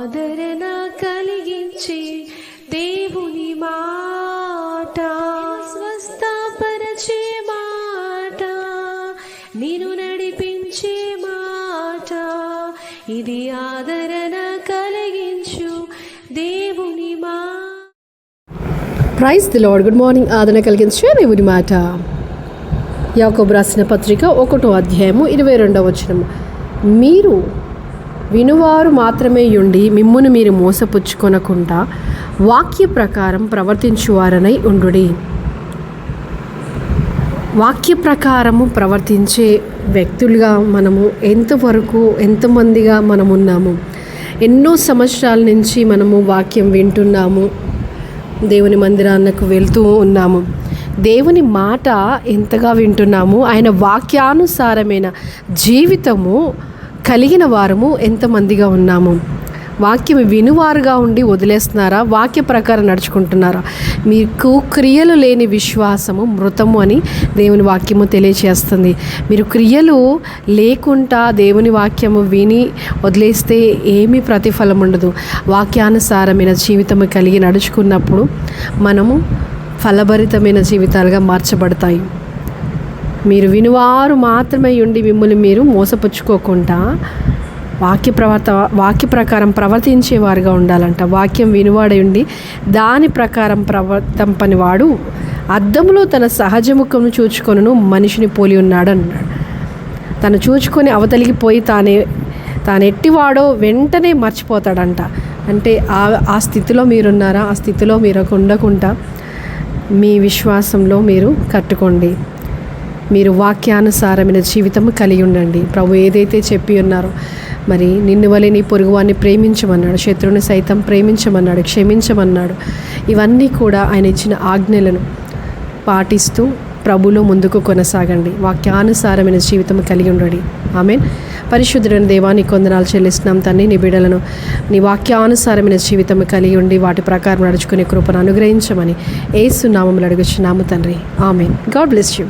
ఆదరణ కలిగించే దేవుని మాట. స్వస్థపరచే మాట. నేను నడిపించే మాట. ఇది ఆదరణ కలిగించు దేవుని మా. Praise the lord good morning ఆదరణ కలిగించే దేవుని మాట. యాకోబు రాసిన పత్రిక ఒకటో అధ్యాయము ఇరవై రెండవ వచనం మీరు వినువారు మాత్రమే ఉండి మిమ్మును మీరు మోసపుచ్చుకొనకుండా వాక్య ప్రకారం ప్రవర్తించువారనై ఉండుడి. వాక్య ప్రకారము ప్రవర్తించే వ్యక్తులుగా మనము ఎంతవరకు ఎంతమందిగా మనం ఉన్నాము ఎన్నో సంవత్సరాల నుంచి మనము వాక్యం వింటున్నాము. దేవుని మందిరానికి వెళ్తూ ఉన్నాము. దేవుని మాట ఎంతగా వింటున్నాము? ఆయన వాక్యానుసారమైన జీవితము కలిగిన వారము ఎంతమందిగా ఉన్నాము? వాక్యం వినువారుగా ఉండి వదిలేస్తున్నారా? వాక్య ప్రకారం నడుచుకుంటున్నారా? మీకు క్రియలు లేని విశ్వాసము మృతము అని దేవుని వాక్యము తెలియచేస్తుంది. మీరు క్రియలు లేకుండా దేవుని వాక్యము విని వదిలేస్తే ఏమీ ప్రతిఫలం ఉండదు. వాక్యానుసారమైన జీవితము కలిగి నడుచుకున్నప్పుడు మనము ఫలభరితమైన జీవితాలుగా మార్చబడతాయి. మీరు వినువారు మాత్రమే ఉండి మిమ్మల్ని మీరు మోసపుచ్చుకోకుండా వాక్య ప్రవర్త వాక్య ప్రకారం ప్రవర్తించేవారుగా ఉండాలంట. వాక్యం వినువాడై ఉండి దాని ప్రకారం ప్రవర్తంపని వాడు అద్దంలో తన సహజముఖము చూచుకొనును మనిషిని పోలి ఉన్నాడు అన్నాడు తను చూచుకొని అవతలికి పోయి తానే తాను ఎట్టివాడో వెంటనే మర్చిపోతాడంట. అంటే ఆ ఆ స్థితిలో మీరున్నారా? ఆ స్థితిలో మీరు ఉండకుండా మీ విశ్వాసంలో మీరు కట్టుకోండి. మీరు వాక్యానుసారమైన జీవితం కలిగి ఉండండి. ప్రభు ఏదైతే చెప్పి ఉన్నారో మరి నిన్ను వలె నీ పొరుగువాన్ని ప్రేమించమన్నాడు. శత్రువుని సైతం ప్రేమించమన్నాడు క్షమించమన్నాడు. ఇవన్నీ కూడా ఆయన ఇచ్చిన ఆజ్ఞలను పాటిస్తూ ప్రభులో ముందుకు కొనసాగండి. వాక్యానుసారమైన జీవితం కలిగి ఉండండి. ఆమెన్. పరిశుద్ధుడైన దేవాన్ని కొందనాలు చెల్లిస్తున్నాం తన్ని నీ బిడలను నీ వాక్యానుసారమైన జీవితం కలిగి ఉండి వాటి ప్రకారం నడుచుకునే కృపను అనుగ్రహించమని ఏసు నామములు అడుగుచున్నాము తండ్రి. ఆమెన్. God bless you.